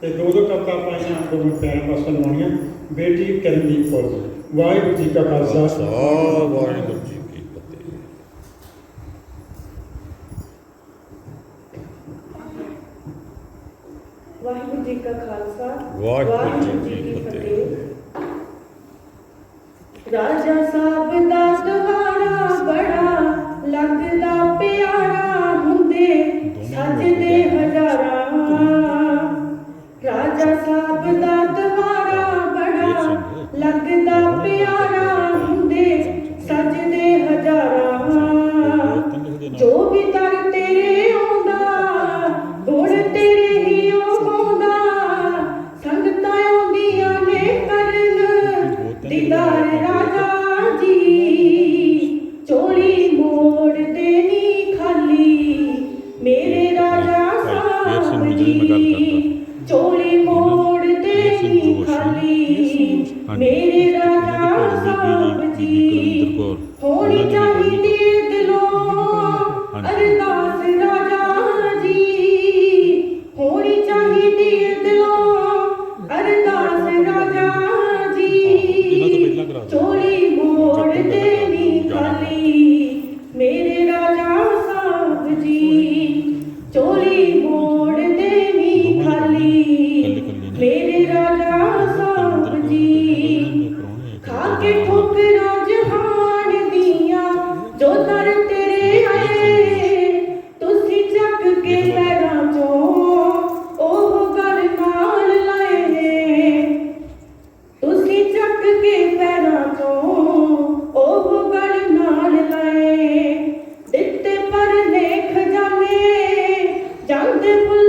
ਤੇ ਦੋ ਦੋ ਕਵਿਤਾ ਪਾਈਆਂ ਗੁਰੂ ਪਿਆਰ ਪਾਸੋਂ ਲਾਉਣੀਆਂ ਬੇਟੀ ਕਰਨਦੀਪ ਕੌਰ ਵਾਹਿਗੁਰੂ ਜੀ ਕਾ ਖਾਲਸਾ। ਵਾਹਿਗੁਰੂ ਜੀ ਕੀ ਫਤਿਹ। ਵਾਹਿਗੁਰੂ ਜੀ ਕਾ ਖਾਲਸਾ ਵਾਹਿਗੁਰੂ ਜੀ ਰਾਜਾ ਸਾਹਿਬ ਦਾ ਦਵਾਰਾ ਬੜਾ ਲੱਗਦਾ ਪਿਆਰਾ ਹੁੰਦੇ ਸੱਜਦੇ ਹਜ਼ਾਰਾਂ with that. Amém. beautiful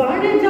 వాణిజ్య